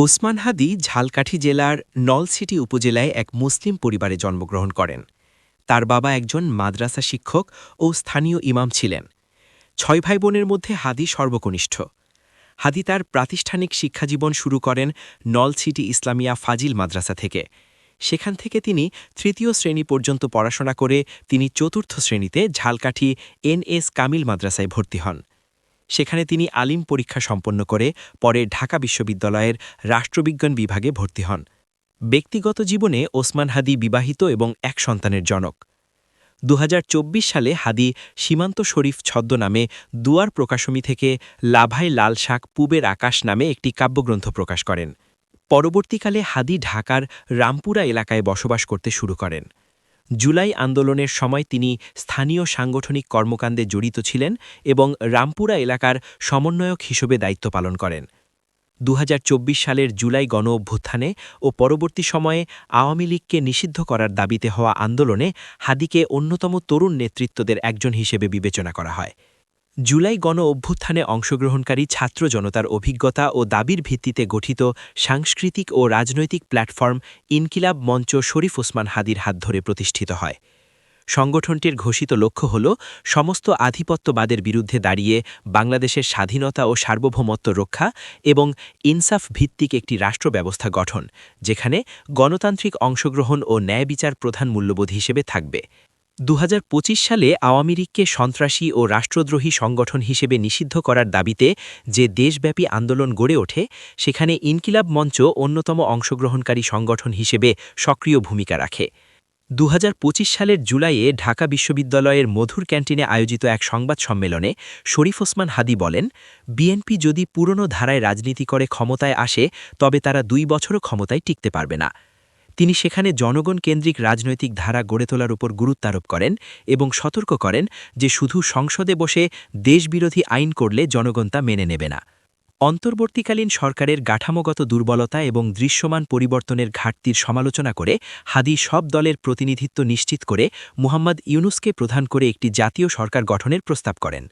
ওসমান হাদি ঝালকাঠি জেলার নলসিটি উপজেলায় এক মুসলিম পরিবারে জন্মগ্রহণ করেন। তার বাবা একজন মাদ্রাসা শিক্ষক ও স্থানীয় ইমাম ছিলেন। ছয় ভাই বোনের মধ্যে হাদি সর্বকনিষ্ঠ। হাদি তার প্রাতিষ্ঠানিক শিক্ষাজীবন শুরু করেন নলসিটি ইসলামিয়া ফাজিল মাদ্রাসা থেকে। সেখান থেকে তিনি তৃতীয় শ্রেণি পর্যন্ত পড়াশোনা করে তিনি চতুর্থ শ্রেণীতে ঝালকাঠি এনএস কামিল মাদ্রাসায় ভর্তি হন। সেখানে তিনি আলিম পরীক্ষা সম্পন্ন করে পরে ঢাকা বিশ্ববিদ্যালয়ের রাষ্ট্রবিজ্ঞান বিভাগে ভর্তি হন। ব্যক্তিগত জীবনে ওসমান হাদি বিবাহিত এবং এক সন্তানের জনক। দুহাজার চব্বিশ সালে হাদি সীমান্ত শরীফ ছদ্মনামে দুয়ার প্রকাশনী থেকে লাভাই লাল শাক পুবের আকাশ নামে একটি কাব্যগ্রন্থ প্রকাশ করেন। পরবর্তীকালে হাদি ঢাকার রামপুরা এলাকায় বসবাস করতে শুরু করেন। জুলাই আন্দোলনের সময় তিনি স্থানীয় সাংগঠনিক কর্মকাণ্ডে জড়িত ছিলেন এবং রামপুরা এলাকার সমন্বয়ক হিসেবে দায়িত্ব পালন করেন। দু হাজার চব্বিশ সালের জুলাই গণ অভ্যুত্থানে ও পরবর্তী সময়ে আওয়ামী লীগকে নিষিদ্ধ করার দাবিতে হওয়া আন্দোলনে হাদিকে অন্যতম তরুণ নেতৃত্বদের একজন হিসেবে বিবেচনা করা হয়। জুলাই গণ অভ্যুত্থানে অংশগ্রহণকারী ছাত্র জনতার অভিজ্ঞতা ও দাবির ভিত্তিতে গঠিত সাংস্কৃতিক ও রাজনৈতিক প্ল্যাটফর্ম ইনকিলাব মঞ্চ শরীফ ওসমান হাদির হাত ধরে প্রতিষ্ঠিত হয়। সংগঠনটির ঘোষিত লক্ষ্য হল সমস্ত আধিপত্যবাদের বিরুদ্ধে দাঁড়িয়ে বাংলাদেশের স্বাধীনতা ও সার্বভৌমত্ব রক্ষা এবং ইনসাফ ভিত্তিক একটি রাষ্ট্র ব্যবস্থা গঠন, যেখানে গণতান্ত্রিক অংশগ্রহণ ও ন্যায় বিচার প্রধান মূল্যবোধ হিসেবে থাকবে। দু হাজার পঁচিশ সালে আওয়ামী লীগকে সন্ত্রাসী ও রাষ্ট্রদ্রোহী সংগঠন হিসেবে নিষিদ্ধ করার দাবিতে যে দেশব্যাপী আন্দোলন গড়ে ওঠে, সেখানে ইনকিলাব মঞ্চ অন্যতম অংশগ্রহণকারী সংগঠন হিসেবে সক্রিয় ভূমিকা রাখে। দু হাজার পঁচিশ সালের জুলাইয়ে ঢাকা বিশ্ববিদ্যালয়ের মধুর ক্যান্টিনে আয়োজিত এক সংবাদ সম্মেলনে শরীফ ওসমান হাদি বলেন, বিএনপি যদি পুরনো ধারায় রাজনীতি করে ক্ষমতায় আসে, তবে তারা দুই বছরও ক্ষমতায় টিকতে পারবে না। তিনি সেখানে জনগণ কেন্দ্রিক রাজনৈতিক ধারা গড়ে তোলার উপর গুরুত্বারোপ করেন এবং সতর্ক করেন যে শুধু সংসদে বসে দেশবিরোধী আইন করলে জনগণ তা মেনে নেবে না। অন্তর্বর্তীকালীন সরকারের কাঠামোগত দুর্বলতা এবং দৃশ্যমান পরিবর্তনের ঘাটতির সমালোচনা করে হাদি সব দলের প্রতিনিধিত্ব নিশ্চিত করে মুহাম্মদ ইউনুসকে প্রধান করে একটি জাতীয় সরকার গঠনের প্রস্তাব করেন।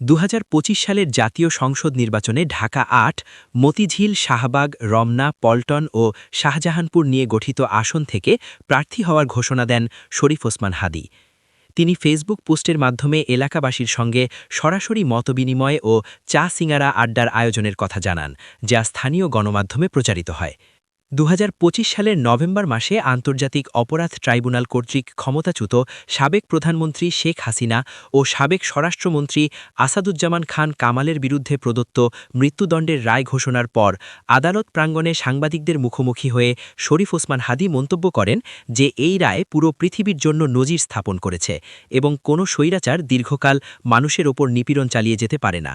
দু হাজার পঁচিশ সালের জাতীয় সংসদ নির্বাচনে ঢাকা আট, মতিঝিল, শাহবাগ, রমনা, পল্টন ও শাহজাহানপুর নিয়ে গঠিত আসন থেকে প্রার্থী হওয়ার ঘোষণা দেন শরীফ ওসমান হাদি। তিনি ফেসবুক পোস্টের মাধ্যমে এলাকাবাসীর সঙ্গে সরাসরি মতবিনিময় ও চা সিঙ্গারা আড্ডার আয়োজনের কথা জানান, যা স্থানীয় গণমাধ্যমে প্রচারিত হয়। দু হাজার পঁচিশ সালের নভেম্বর মাসে আন্তর্জাতিক অপরাধ ট্রাইব্যুনাল কর্তৃক ক্ষমতাচ্যুত সাবেক প্রধানমন্ত্রী শেখ হাসিনা ও সাবেক স্বরাষ্ট্রমন্ত্রী আসাদুজ্জামান খান কামালের বিরুদ্ধে প্রদত্ত মৃত্যুদণ্ডের রায় ঘোষণার পর আদালত প্রাঙ্গণে সাংবাদিকদের মুখোমুখি হয়ে শরীফ ওসমান হাদি মন্তব্য করেন যে এই রায় পুরো পৃথিবীর জন্য নজির স্থাপন করেছে এবং কোনো স্বৈরাচার দীর্ঘকাল মানুষের ওপর নিপীড়ন চালিয়ে যেতে পারে না।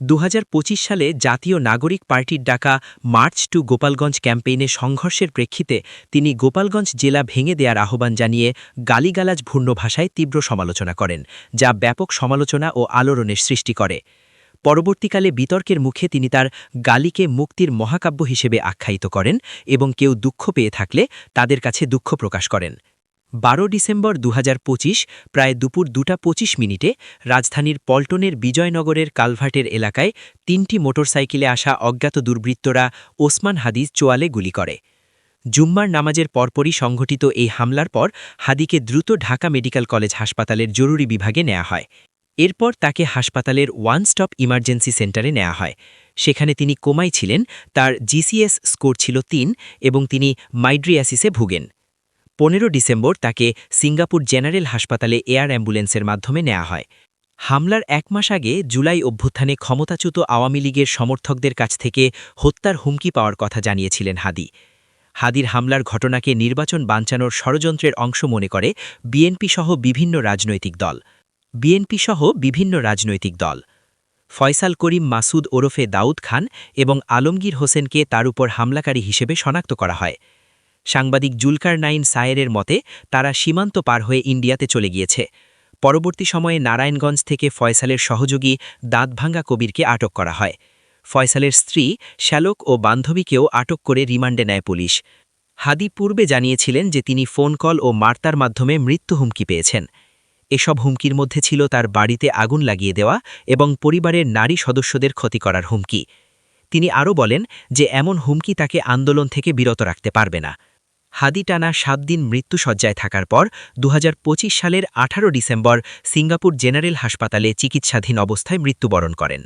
দু হাজার পঁচিশ সালে জাতীয় নাগরিক পার্টির ডাকা মার্চ টু গোপালগঞ্জ ক্যাম্পেইনে সংঘর্ষের প্রেক্ষিতে তিনি গোপালগঞ্জ জেলা ভেঙে দেওয়ার আহ্বান জানিয়ে গালিগালাজ ভূর্ণ ভাষায় তীব্র সমালোচনা করেন, যা ব্যাপক সমালোচনা ও আলোড়নের সৃষ্টি করে। পরবর্তীকালে বিতর্কের মুখে তিনি তার গালিকে মুক্তির মহাকাব্য হিসেবে আখ্যায়িত করেন এবং কেউ দুঃখ পেয়ে থাকলে তাদের কাছে দুঃখ প্রকাশ করেন। বারো ডিসেম্বর দু হাজার পঁচিশ, প্রায় দুপুর দুটা পঁচিশ মিনিটে রাজধানীর পল্টনের বিজয়নগরের কালভার্টের এলাকায় তিনটি মোটরসাইকেলে আসা অজ্ঞাত দুর্বৃত্তরা ওসমান হাদিজ চোয়ালে গুলি করে। জুম্মার নামাজের পরপরই সংঘটিত এই হামলার পর হাদিকে দ্রুত ঢাকা মেডিকেল কলেজ হাসপাতালের জরুরি বিভাগে নেওয়া হয়। এরপর তাকে হাসপাতালের ওয়ান স্টপ ইমার্জেন্সি সেন্টারে নেওয়া হয়। সেখানে তিনি কোমাই ছিলেন, তার জিসিএস স্কোর ছিল তিন এবং তিনি মাইড্রিয়াসিসে ভুগেন। পনেরো ডিসেম্বর তাকে সিঙ্গাপুর জেনারেল হাসপাতালে এয়ার অ্যাম্বুলেন্সের মাধ্যমে নেওয়া হয়। হামলার এক মাস আগে জুলাই অভ্যুত্থানে ক্ষমতাচ্যুত আওয়ামী লীগের সমর্থকদের কাছ থেকে হত্যার হুমকি পাওয়ার কথা জানিয়েছিলেন হাদি। হাদির হামলার ঘটনাকে নির্বাচন বাঞ্চানোর ষড়যন্ত্রের অংশ মনে করে বিএনপি সহ বিভিন্ন রাজনৈতিক দল। বিএনপি সহ বিভিন্ন রাজনৈতিক দল। ফয়সাল করিম মাসুদ ওরফে দাউদ খান এবং আলমগীর হোসেনকে তার উপর হামলাকারী হিসেবে শনাক্ত করা হয়। সাংবাদিক জুলকার নাইন সায়েরের মতে, তারা সীমান্ত পার হয়ে ইন্ডিয়াতে চলে গিয়েছে। পরবর্তী সময়ে নারায়ণগঞ্জ থেকে ফয়সালের সহযোগী দাঁতভাঙ্গা কবিরকে আটক করা হয়। ফয়সালের স্ত্রী শ্যালক ও বান্ধবীকেও আটক করে রিমান্ডে নেয় পুলিশ। হাদি পূর্বে জানিয়েছিলেন যে তিনি ফোন কল ও মার্তার মাধ্যমে মৃত্যু হুমকি পেয়েছেন। এসব হুমকির মধ্যে ছিল তার বাড়িতে আগুন লাগিয়ে দেওয়া এবং পরিবারের নারী সদস্যদের ক্ষতি করার হুমকি। তিনি আরও বলেন যে, এমন হুমকি তাকে আন্দোলন থেকে বিরত রাখতে পারবে না। হাদি টানা সাত দিন মৃত্যুসজ্জায় থাকার পর দু হাজার পঁচিশ সালের ১৮ ডিসেম্বর সিঙ্গাপুর জেনারেল হাসপাতালে চিকিৎসাধীন অবস্থায় মৃত্যুবরণ করেন।